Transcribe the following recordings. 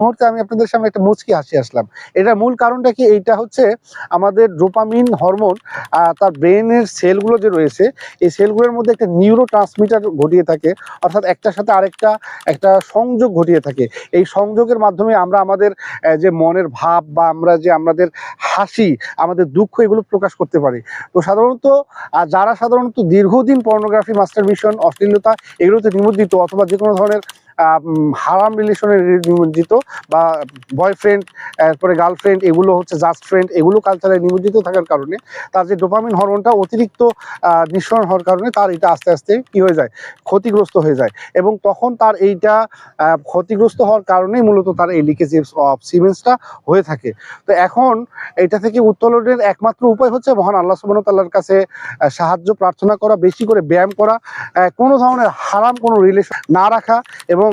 মুহূর্তে আমি আপনাদের সামনে একটা মুচকি হাসি আসলাম। এটার মূল কারণটা কি? এইটা হচ্ছে আমাদের ডোপামিন হরমোন তার ব্রেনের সেলগুলো যে রয়েছে, এই সেলগুলোর মধ্যে একটা নিউরো ট্রান্সমিটার ঘটিয়ে থাকে, অর্থাৎ একটার সাথে আরেকটা, একটা সংযোগ ঘটিয়ে থাকে। এই সংযোগের মাধ্যমে আমরা আমাদের যে মনের ভাব বা আমরা যে আমাদের হাসি, আমাদের দুঃখ এগুলো প্রকাশ করতে পারে। তো সাধারণত যারা সাধারণত দীর্ঘদিন পর্নোগ্রাফি মাস্টার মিশন অশ্লীলতা এগুলোতে নিমজ্জিত অথবা যে কোনো ধরনের হারাম রিলেশনে নিমজ্জিত বা বয়ফ্রেন্ড তারপরে গার্লফ্রেন্ড এগুলো হচ্ছে জাস্ট ফ্রেন্ড এগুলো কালচারে নিমজ্জিত থাকার কারণে তার যে ডোপামিন হরমোনটা অতিরিক্ত নিঃসরণ হওয়ার কারণে তার এটা আস্তে আস্তে কি হয়ে যায়? ক্ষতিগ্রস্ত হয়ে যায়। এবং তখন তার এইটা ক্ষতিগ্রস্ত হওয়ার কারণেই মূলত তার এই লিকেজ অফ সিমেন্সটা হয়ে থাকে। তো এখন এটা থেকে উত্তোলনের একমাত্র উপায় হচ্ছে মহান আল্লাহ সুবাহ তাল্লার কাছে সাহায্য, প্রার্থনা করা, বেশি করে ব্যায়াম করা কোনো ধরনের হারাম কোনো রিলেশন না রাখা এবং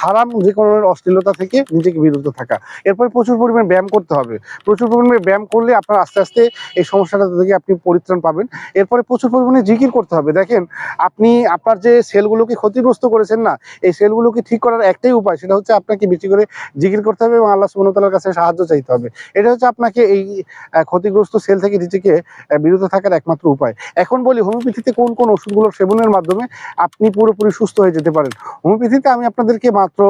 হারাম যে কোনো অশ্লীলতা থেকে নিজেকে বিরত থাকা। এরপরে প্রচুর পরিমাণে ব্যায়াম করতে হবে। প্রচুর পরিমাণে ব্যায়াম করলে আপনার আস্তে আস্তে এই সমস্যাটা থেকে আপনি পরিত্রাণ পাবেন। এরপরে প্রচুর পরিমাণে জিকির করতে হবে। দেখেন, আপনি, আপনার যে সেলগুলোকে ক্ষতিগ্রস্ত করেছেন না, এই সেলগুলোকে ঠিক করার একটাই উপায়, সেটা হচ্ছে আপনাকে বেশি করে জিকির করতে হবে এবং আল্লাহ সুবহানাহু কাছে সাহায্য চাইতে হবে। এটা হচ্ছে আপনাকে এই ক্ষতিগ্রস্ত সেল থেকে নিজেকে বিরত থাকার একমাত্র উপায়। এখন বলি, হোমিওপ্যাথিতে কোন কোন ওষুধগুলোর সেবনের মাধ্যমে আপনি পুরোপুরি সুস্থ হয়ে যেতে পারেন? হোমিওপ্যাথিতে আমি আপনাদেরকে মাত্র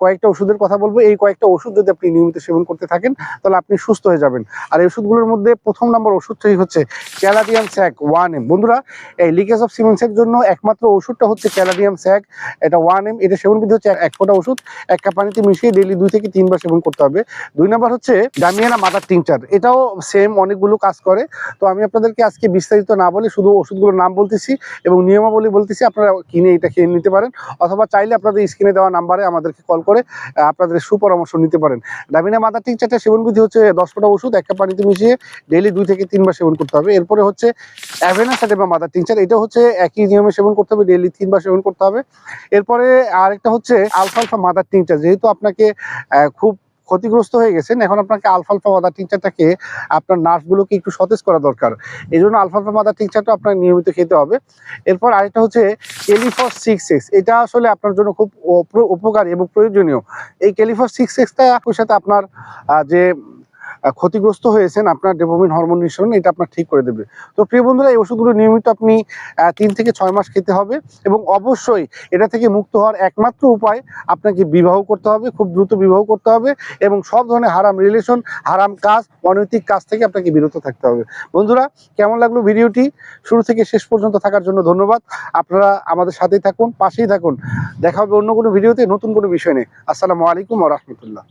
কয়েকটা ওষুধের কথা বলব। এই কয়েকটা ওষুধ যদি আপনি নিয়মিত সেবন করতে থাকেন, তাহলে আপনি সুস্থ হয়ে যাবেন। আর এই ওষুধগুলোর মধ্যে প্রথম নম্বর ওষুধটাই হচ্ছে ক্যালাডিয়াম স্যাক ওয়ান এম। বন্ধুরা, এই লিকেজ অফ সিমেন্সের জন্য একমাত্র ওষুধটা হচ্ছে ক্যালাডিয়াম স্যাক এটা ওয়ান এম, এটা সেবন বিধি হচ্ছে এক ফোঁটা ওষুধ। এক কাপ পানিতে মিশিয়ে ডেলি দুই থেকে তিনবার সেবন করতে হবে। দুই নম্বর হচ্ছে ডামিয়ানা মাদার টিংচার। এটাও সেম অনেকগুলো কাজ করে। তো আমি আপনাদেরকে আজকে বিস্তারিত না বলে শুধু ওষুধগুলোর নাম বলতেছি এবং নিয়মাবলী বলতেছি, আপনারা কিনে এটা খেয়ে নিতে পারেন। অথবা চাইলে আপনাদের স্ক্রিনে দেওয়া নাম্বারে আমাদেরকে কল করে আপনাদের সুপরামর্শ নিতে পারেন। ডামিনা মাদার টিংচারটা সেবন বিধি হচ্ছে দশ ফোঁটা ওষুধ, এক কাপ পানিতে মিশিয়ে ডেলি দুই থেকে তিনবার সেবন করতে হবে। এরপরে হচ্ছে অ্যাভেনা সাটেমা মাদার টিংচার এটা হচ্ছে একই নিয়মে সেবন করতে হবে ডেলি তিনবার সেবন করতে হবে। এরপরে আরেকটা হচ্ছে আলফা আলফা মাদার টিংচার যেহেতু আপনাকে খুব ক্ষতিগ্রস্ত হয়ে গেছেন। এখন আপনাকে আলফালফা মাদার টিংচারটাকে আপনার নার্ভগুলোকে একটু সতেজ করা দরকার। এই জন্য আলফালফা মাদার টিংচারটা আপনাকে নিয়মিত খেতে হবে। এরপর আরেকটা হচ্ছে কেলিফস সিক্স এক্স এটা আসলে আপনার জন্য খুব উপ- উপকারী এবং প্রয়োজনীয়। এই কেলিফস সিক্স এক্সটা সাথে আপনার যে ক্ষতিগ্রস্ত হয়েছেন আপনার ডেভোমিন হরমোন নিঃসরণ, এটা আপনার ঠিক করে দেবে। তো প্রিয় বন্ধুরা, এই ওষুধগুলো নিয়মিত আপনি তিন থেকে ছয় মাস খেতে হবে এবং অবশ্যই এটা থেকে মুক্ত হওয়ার একমাত্র উপায় আপনাকে বিবাহ করতে হবে, খুব দ্রুত বিবাহ করতে হবে এবং সব ধরনের হারাম রিলেশন হারাম কাজ, অনৈতিক কাজ থেকে আপনাকে বিরত থাকতে হবে। বন্ধুরা, কেমন লাগল ভিডিওটি? শুরু থেকে শেষ পর্যন্ত থাকার জন্য ধন্যবাদ। আপনারা আমাদের সাথেই থাকুন, পাশেই থাকুন। দেখা হবে অন্য কোনো ভিডিওতে নতুন কোনো বিষয় নেই আসসালামু আলাইকুম রহমতুল্লাহ।